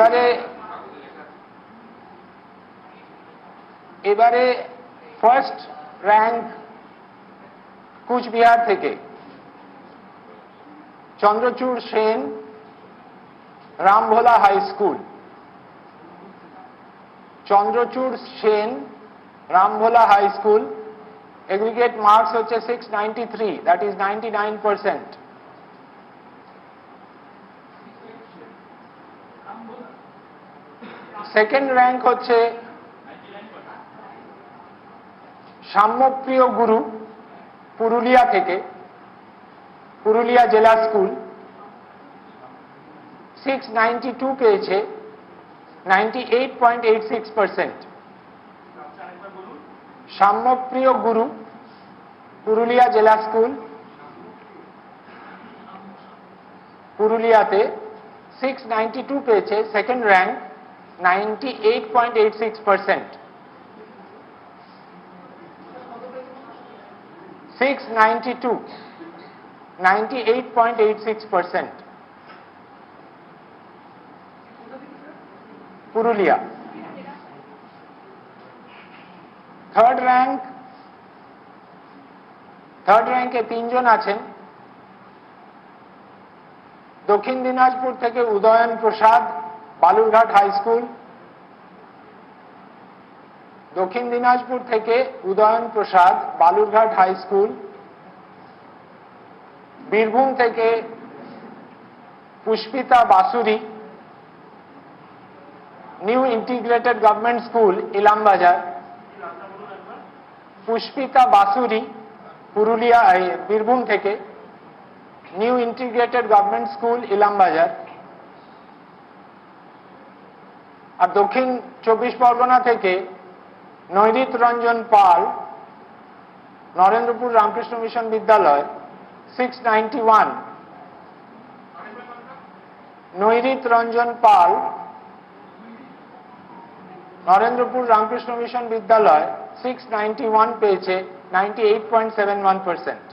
बने এবারে first rank Coochbehar থেকে Chandrachur Sen Rambhola high school Chandrachur Sen Rambhola high school aggregate marks হচ্ছে 693 that is 99% second rank হচ্ছে সাম্যপ্রিয় গুরু পুরুলিয়া থেকে পুরুলিয়া জেলা স্কুল সিক্স পেয়েছে ninety eight point eight six percent Samyapriya Guru Purulia জেলা school পুরুলিয়াতে সিক্স টু পেয়েছে second rank 98.86 percent 692 98.86 percent Purulia third rank third rank तीन जन आ दक्षिण दिनपुर उदयन प्रसाद बालुंगढ़ हाई स्कूल दोखिन दिनाजपुर থেকে উদয়ন প্রসাদ বালুংড় হাই স্কুল বীরভূম থেকে Pushpita Basuri new integrated government school Ilambazar Pushpita Basuri Purulia Birbhum থেকে new integrated government school Ilambazar আর দক্ষিণ চব্বিশ পরগনা থেকে Nairit Ranjan Pal Narendrapur Ramakrishna mission Vidyalaya six ninety one Ranjan Pal Narendrapur Ramakrishna mission Vidyalaya six ninety one পেয়েছে ninety eight point seven one percent